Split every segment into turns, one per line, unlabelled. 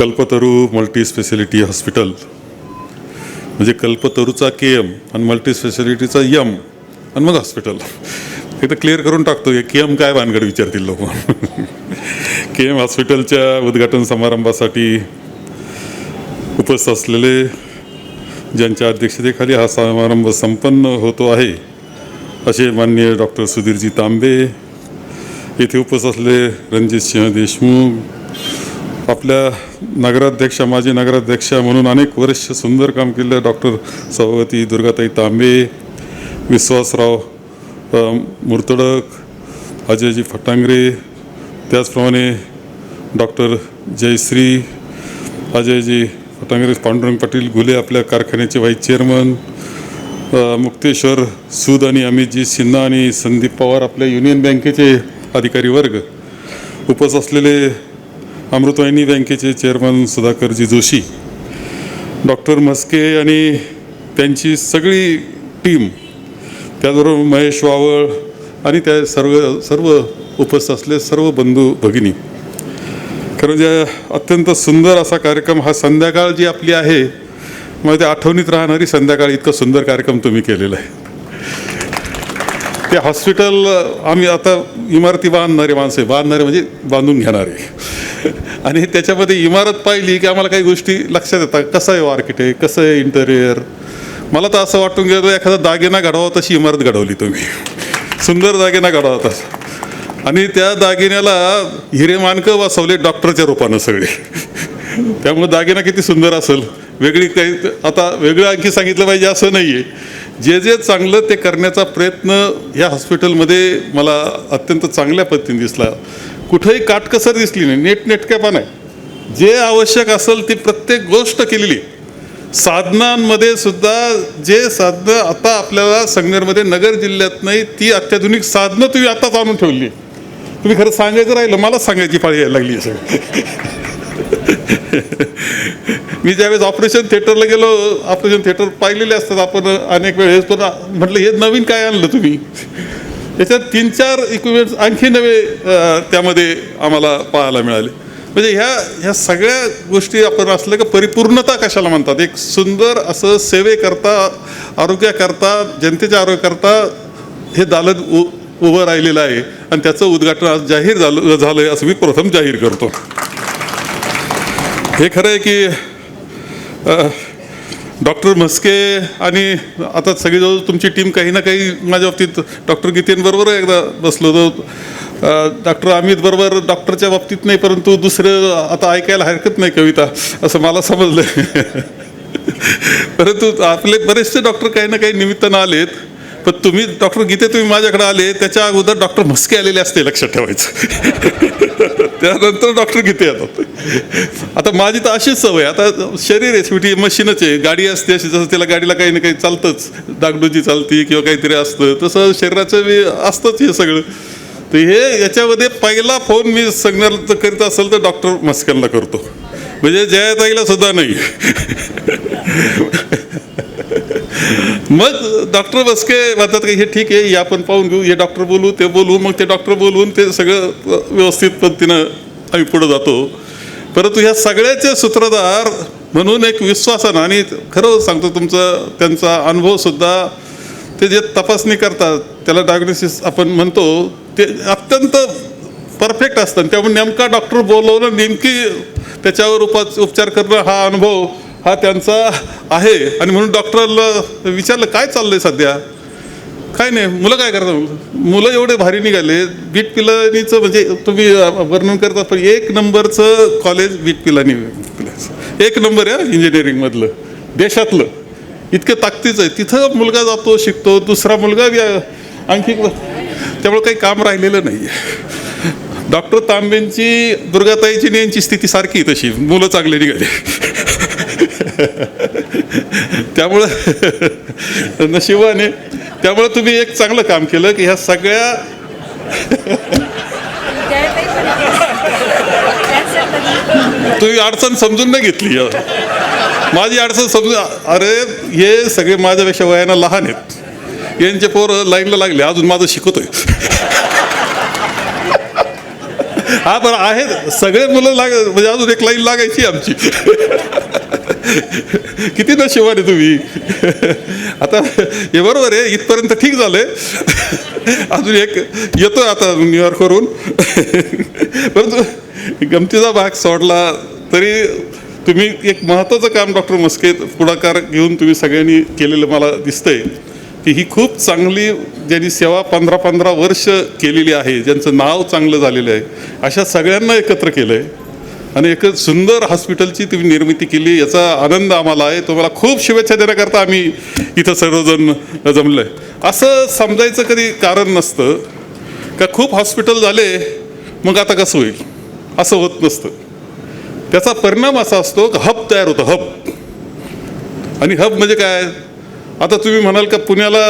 Kalpataru multi speciality hospital म्हणजे कल्पतरूचा K M आणि मल्टी स्पेशालिटीचा यम आणि मग हॉस्पिटल एकदा क्लिअर करून टाकतो. के एम काय भानगड विचारतील लोक? के एम हॉस्पिटलच्या उद्घाटन समारंभासाठी उपस्थित असलेले ज्यांच्या अध्यक्षतेखाली हा समारंभ संपन्न होतो आहे असे माननीय डॉक्टर सुधीरजी तांबे येथे उपस्थित असलेले रणजित सिंह देशमुख आपल्या नगराध्यक्षा माजी नगराध्यक्षा म्हणून अनेक वर्ष सुंदर काम केलं. डॉक्टर सभावती दुर्गाताई तांबे विश्वासराव मुर्तडक अजयजी फटांगरे त्याचप्रमाणे डॉक्टर जयश्री अजयजी फटांगरे पांडुरंग पाटील घुले आपल्या कारखान्याचे व्हाईस चेअरमन मुक्तेश्वर सूद आणि अमितजी सिन्हा आणि संदीप पवार आपल्या युनियन बँकेचे अधिकारी वर्ग. उपस्थित असलेले अमृतवाहिनी बँकेचे चेअरमन सुधाकरजी जोशी डॉक्टर म्हस्के आणि त्यांची सगळी टीम त्याचबरोबर महेश वावळ आणि त्या सर्व सर्व उपस्थित असले सर्व बंधू भगिनी. खरं जे अत्यंत सुंदर असा कार्यक्रम हा संध्याकाळ जी आपली आहे मग ते आठवणीत राहणारी संध्याकाळ इतका सुंदर कार्यक्रम तुम्ही केलेला आहे. ते हॉस्पिटल आम्ही आता इमारती बांधणारे माणसं बांधणारे म्हणजे बांधून घेणारे. आणि त्याच्यामध्ये इमारत पाहिली की आम्हाला काही गोष्टी लक्षात येतात. कसं आहे आर्किटेक्ट कसं आहे इंटेरियर मला तर असं वाटून गेलं एखादा दागिना घडवा तशी इमारत घडवली तुम्ही. सुंदर दागिना घडवा तसा. आणि त्या दागिन्याला हिरे मानकं वाचवले डॉक्टरच्या रूपानं सगळे. त्यामुळे दागिना किती सुंदर असेल. वेगळी काही आता वेगळं आणखी सांगितलं पाहिजे असं नाही आहे जे जे चांगलं ते करण्याचा प्रयत्न ह्या हॉस्पिटलमध्ये मला अत्यंत चांगल्या पद्धतीने दिसला. कुठंही काटकसर दिसली नाही नेटनेटकेपण आहे जे आवश्यक असेल ती प्रत्येक गोष्ट केलेली आहे. साधनांमध्ये सुद्धा जे साधनं आता आपल्याला संगमेरमध्ये नगर जिल्ह्यात नाही ती अत्याधुनिक साधनं तुम्ही आताच आणून ठेवली आहे. तुम्ही खरं सांगायचं राहिलं मला सांगायची पाळी यायला लागली आहे सगळं मी ज्यावेळेस ऑपरेशन थिएटरला गेलो ऑपरेशन थिएटर पाहिलेले असतात आपण अनेक वेळेस पण म्हटलं हे नवीन काय आणलं तुम्ही याच्यात तीन चार इक्विपमेंट्स आणखी नवे त्यामध्ये आम्हाला पाहायला मिळाले. म्हणजे ह्या ह्या सगळ्या गोष्टी आपण असलं का परिपूर्णता कशाला म्हणतात? एक सुंदर असं सेवेकरता आरोग्याकरता जनतेच्या आरोग्याकरता हे दालन उ उभं राहिलेलं आहे आणि त्याचं उद्घाटन आज जाहीर झालं झालं आहे असं मी प्रथम जाहीर करतो. हे खरं आहे की डॉक्टर म्हस्के आणि आता सगळीजवळ तुमची टीम काही ना काही माझ्या बाबतीत डॉक्टर गीतेंबरोबर एकदा बसलो होतो. डॉक्टर अमित बरोबर डॉक्टरच्या बाबतीत नाही परंतु दुसरं आता ऐकायला हरकत नाही कविता असं मला समजलं. परंतु आपले बरेचसे डॉक्टर काही ना काही निमित्तानं आलेत पण तुम्ही डॉक्टर गीते तुम्ही माझ्याकडे आले त्याच्या अगोदर डॉक्टर म्हस्के आलेले असते लक्षात ठेवायचं. त्यानंतर डॉक्टर किती येतात आता माझी तर अशीच सवय आता शरीर आहे शेवटी मशीनच आहे. गाडी असते अशी जसं त्याला गाडीला काही ना काही चालतंच. डागडुजी चालती किंवा काहीतरी असतं. तसं शरीराचं असतंच हे सगळं. तर हे याच्यामध्ये पहिला फोन मी संज्ञाला करीत असेल तर डॉक्टर मस्क्यांना करतो. म्हणजे जयाताईला सुद्धा नाही. मग डॉक्टर बसके म्हणतात की हे ठीक आहे हे आपण पाहून घेऊ. हे डॉक्टर बोलू ते बोलू मग ते डॉक्टर बोलवून ते सगळं व्यवस्थित पद्धतीनं आम्ही पुढे जातो. परंतु ह्या सगळ्याचे सूत्रधार म्हणून एक विश्वासानं आणि खरं सांगतो तुमचं त्यांचा अनुभवसुद्धा ते जे तपासणी करतात त्याला डायग्नोसिस आपण म्हणतो ते अत्यंत परफेक्ट असतं. त्यामुळे नेमका डॉक्टर बोलवणं नेमकी त्याच्यावर उपा उपचार करणं हा अनुभव हा त्यांचा आहे. आणि म्हणून डॉक्टरला विचारलं काय चाललं आहे सध्या? काय नाही मुलं काय करतात? मुलं एवढे भारी निघाले. बीट पिलानीचं म्हणजे तुम्ही वर्णन करता पण एक नंबरचं कॉलेज बीट पिलानी एक नंबर आहे इंजिनिअरिंगमधलं देशातलं. इतकं ताकदीचं आहे. तिथं मुलगा जातो शिकतो दुसरा मुलगा आणखी त्यामुळे काही काम राहिलेलं नाही आहे डॉक्टर तांबेंची दुर्गाताईची यांची स्थिती सारखी तशी. मुलं चांगले निघाली. त्यामुळं नशिबाने त्यामुळे तुम्ही एक चांगलं काम केलं की ह्या सगळ्या तुम्ही अडचण समजून नाही घेतली. माझी अडचण समजून अरे हे सगळे माझ्यापेक्षा वयानं लहान आहेत. यांचे पोरं लाईनला लागले अजून माझं शिकवतोय. हा बरं आहेत. सगळे मुलं लाग म्हणजे अजून एक लाईन लागायची आमची. किती नशिबाने तुम्ही? आता हे बरोबर आहे इथपर्यंत ठीक झालंय. अजून एक येतो आता न्यूयॉर्कवरून परंतु गमतीचा भाग सोडला तरी तुम्ही एक महत्त्वाचं काम डॉक्टर मस्के पुढाकार घेऊन तुम्ही सगळ्यांनी केलेलं मला दिसतंय की ही खूप चांगली ज्यांनी सेवा पंधरा पंधरा वर्ष केलेली आहे ज्यांचं नाव चांगलं झालेलं आहे अशा सगळ्यांना एकत्र केलं आहे आणि एक सुंदर हॉस्पिटलची तुम्ही निर्मिती केली याचा आनंद आम्हाला आहे. तुम्हाला खूप शुभेच्छा देण्याकरता आम्ही इथं सर्वजण जमलं आहे असं समजायचं कधी कारण नसतं. का खूप हॉस्पिटल झाले मग आता कसं होईल? असं होत नसतं. त्याचा परिणाम असा असतो की हब तयार होतं हब. आणि हब म्हणजे काय? आता तुम्ही म्हणाल का पुण्याला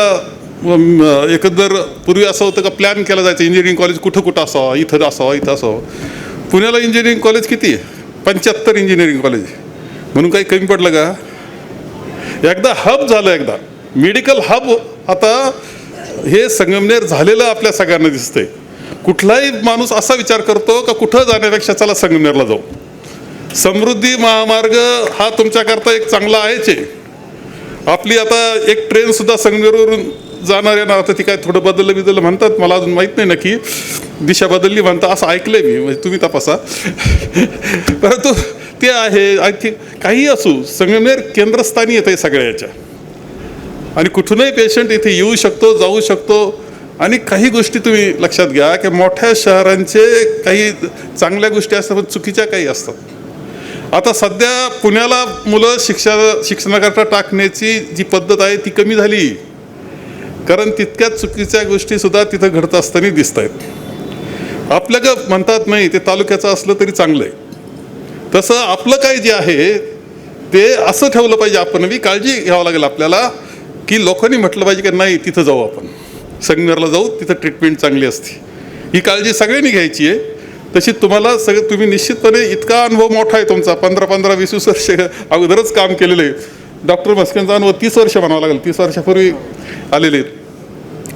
एकंदर पूर्वी असं होतं का प्लॅन केला जायचं? इंजिनिअरिंग कॉलेज कुठं कुठं असावा? इथं असावा इथं असावं. पुण्याला इंजिनिअरिंग कॉलेज किती आहे? पंच्याहत्तर इंजिनिअरिंग कॉलेज म्हणून काही कमी पडलं का? एकदा हब झालं एकदा. मेडिकल हब आता हे संगमनेर झालेलं आपल्या सगळ्यांना दिसतंय. कुठलाही माणूस असा विचार करतो का कुठं जाण्यापेक्षा चला संगमनेरला जाऊ. समृद्धी महामार्ग हा तुमच्याकरता एक चांगला आहेच आहे. आपली आता एक ट्रेनसुद्धा संगमनेरवरून संगमेरवरून जाणार आहे ना आता ती काय थोडं बदललं बिदललं म्हणतात. मला अजून माहीत नाही नक्की. दिशा बदलली म्हणतात असं ऐकलंय मी. म्हणजे तुम्ही तपासा. परंतु ते आहे आणखी काही असू संगमेर केंद्रस्थानी येतं आहे सगळ्या याच्या आणि कुठूनही पेशंट इथे येऊ शकतो जाऊ शकतो. आणि काही गोष्टी तुम्ही लक्षात घ्या की मोठ्या शहरांचे काही चांगल्या गोष्टी असतात पण चुकीच्या काही असतात. आता सध्या पुण्याला मुलं शिक्षा शिक्षणाकरता टाकण्याची जी पद्धत आहे ती कमी झाली. कारण तितक्याच चुकीच्या गोष्टीसुद्धा तिथं घडत असताना दिसत आहेत आपल्या का म्हणतात नाही ते तालुक्याचं असलं तरी चांगलं आहे. तसं आपलं काय जे आहे ते असं ठेवलं पाहिजे आपण बी. काळजी घ्यावं लागेल आपल्याला की लोकांनी म्हटलं पाहिजे की नाही तिथं जाऊ आपण. संगमेरला जाऊ तिथं ट्रीटमेंट चांगली असते. ही काळजी सगळ्यांनी घ्यायची आहे. तशी तुम्हाला सगळं तुम्ही निश्चितपणे इतका अनुभव मोठा आहे तुमचा. पंधरा पंधरा वीस वीस वर्ष अगोदरच काम केलेलं आहे. डॉक्टर मस्केंचा अनुभव तीस वर्ष म्हणावं लागेल. तीस वर्षापूर्वी आलेले आहेत.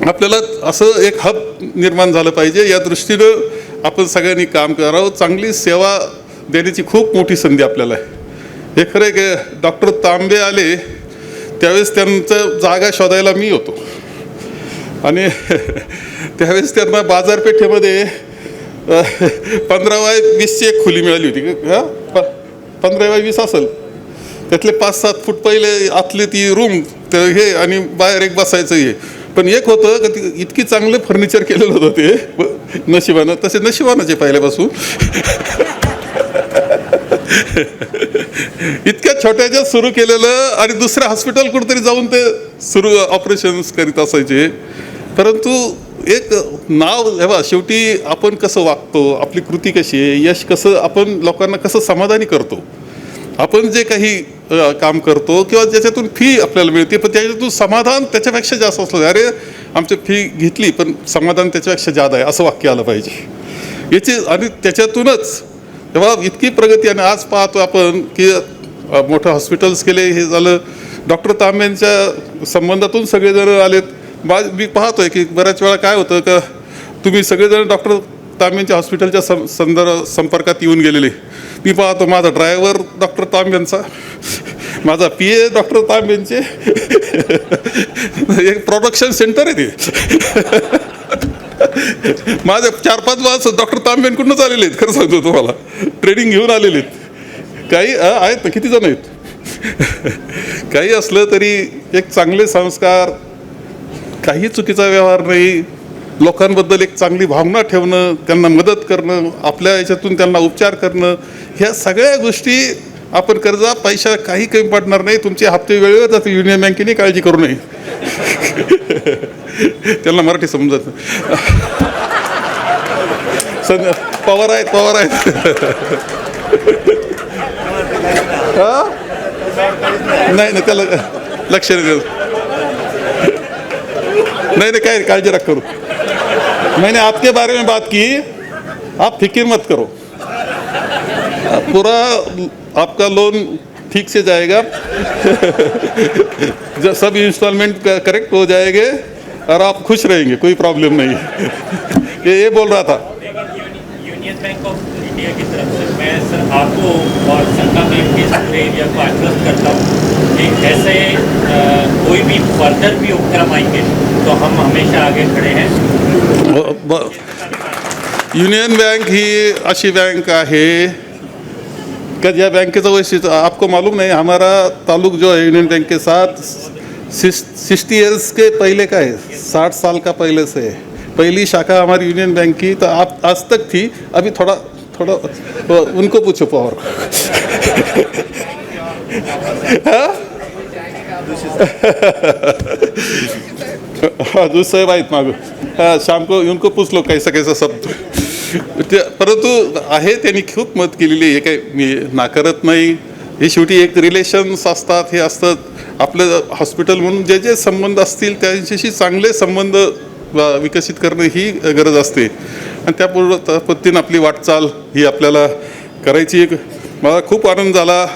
आपल्याला असं एक हब निर्माण झालं पाहिजे. या दृष्टीनं आपण सगळ्यांनी काम करावं. चांगली सेवा देण्याची खूप मोठी संधी आपल्याला आहे. हे खरं आहे डॉक्टर तांबे आले त्यावेळेस त्यांचं जागा शोधायला मी होतो. आणि त्यावेळेस त्यांना बाजारपेठेमध्ये पंधरा बाय वीसची एक खुली मिळाली होती. का प पंधरा बाय वीस असेल. त्यातले पाच सात फूट पहिले आतले ती रूम तर हे आणि बाहेर एक बसायचं हे. पण एक होतं का ती इतकी चांगलं फर्निचर केलेलं होतं ते. नशिबानं तसे नशिबानाचे पहिल्यापासून. इतक्या छोट्याच्या सुरू केलेलं आणि दुसऱ्या हॉस्पिटल कुठेतरी जाऊन ते सुरू ऑपरेशन्स करीत असायचे. परंतु एक नाव हे शेवटी आपण कसं वागतो आपली कृती कशी आहे यश कसं आपण लोकांना कसं समाधानी करतो. आपण जे काही काम करतो किंवा ज्याच्यातून फी आपल्याला मिळते पण त्याच्यातून समाधान त्याच्यापेक्षा जास्त असलं अरे आमची फी घेतली पण समाधान त्याच्यापेक्षा जादा आहे असं वाक्य आलं पाहिजे. याची आणि त्याच्यातूनच तेव्हा इतकी प्रगती आणि आज पाहतो आपण की मोठं हॉस्पिटल्स केले हे झालं. डॉक्टर तांब्यांच्या संबंधातून सगळेजण आलेत. बा मी पाहतोय की बऱ्याच वेळा काय होतं का तुम्ही सगळेजण डॉक्टर तांब्यांच्या हॉस्पिटलच्या सं संदर्भ संपर्कात येऊन गेलेले. मी पाहतो माझा ड्रायव्हर डॉक्टर तांब्यांचा. माझा पी ए डॉक्टर तांब्यांचे. एक प्रोडक्शन सेंटर आहे ते. माझे चार पाच वाज डॉक्टर तांब्यांकडूनच आलेले आहेत खरं सांगतो तुम्हाला. ट्रेनिंग घेऊन आलेले आहेत. काही अ, आहेत ना किती जण आहेत? काही असलं तरी एक चांगले संस्कार काही चुकीचा व्यवहार नाही. लोकांबद्दल एक चांगली भावना ठेवणं त्यांना मदत करणं आपल्या याच्यातून त्यांना उपचार करणं ह्या सगळ्या गोष्टी आपण कर्जा पैसा काही कमी पडणार नाही. तुमचे हप्ते वेळेवर जाते युनियन बँकेने काळजी करू नये. त्यांना मराठी समजत. सं पवार आहेत पवार आहेत. हा? नाही नाही त्याला लक्ष नाही नाही काय काळजी रख करू. मैंने आपके बारे में बात की. आप फिक्र मत करो. पूरा आपका लोन ठीक से जाएगा। जो सब इंस्टॉलमेंट करेक्ट हो जाएँगे और आप खुश रहेंगे कोई प्रॉब्लम नहीं। ये ये बोल रहा था।
यूनियन बैंक ऑफ़ इंडिया की तरफ़ से मैं सर आपको और संघा बैंक के पूरे एरिया को आश्वस्त करता हूँ कि ऐसे कोई भी फर्दर भी उपक्रम आएँगे तो हम हमेशा आगे खड़े हैं।
युनियन बँक ही अशी बँक आहे। का ज्या बँकेचं वैशिष्ट्य आपको मालूम नहीं, हमारा ताल्लुक जो है, यूनियन बैंक के साथ सिक्सटी ईयर्स के पहले का है, साठ साल का पहले से है। पहली शाखा हमारी यूनियन बैंक की तो आप आज तक थी, अभी थोड़ा थोड़ा वो उनको पूछो पावर। हाँ? जो साहेब आहेत मागं। हा, शाम को उनको पूछ लो कैसा कैसा सब ते परंतु आहे त्यांनी खूप मत केलेली आहे. हे काय मी नाकारत नाही. हे शेवटी एक रिलेशन्स असतात हे असतात. आपलं हॉस्पिटल म्हणून जे जे संबंध असतील त्यांच्याशी चांगले संबंध विकसित करणं ही गरज असते. आणि त्या पूर्व पद्धतीनं आपली वाटचाल ही आपल्याला करायची एक मला खूप आनंद झाला.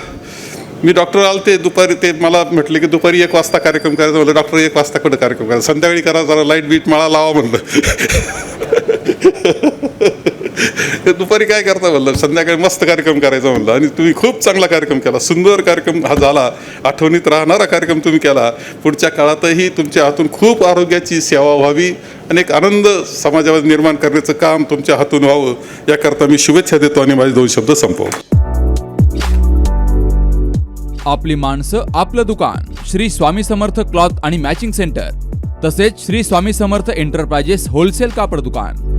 मी डॉक्टर आलते दुपारी ते मला म्हटले की दुपारी एक वाजता कार्यक्रम करायचा म्हणलं. डॉक्टर एक वाजता कुठं कार्यक्रम करायचा? संध्याकाळी करा जरा लाइट बीट मला लावा म्हणलं. दुपारी काय करता म्हणलं? संध्याकाळी मस्त कार्यक्रम करायचा म्हणलं. आणि तुम्ही खूप चांगला कार्यक्रम केला. सुंदर कार्यक्रम हा झाला. आठवणीत राहणारा कार्यक्रम तुम्ही केला. पुढच्या काळातही तुमच्या हातून खूप आरोग्याची सेवा व्हावी आणि एक आनंद समाजामध्ये निर्माण करण्याचं काम तुमच्या हातून व्हावं याकरता मी शुभेच्छा देतो आणि माझे दोन शब्द संपवतो.
आपली माणसं आपलं दुकान. श्री स्वामी समर्थ क्लॉथ आणि मॅचिंग सेंटर. तसेच श्री स्वामी समर्थ एंटरप्राइजेस होलसेल कापड दुकान.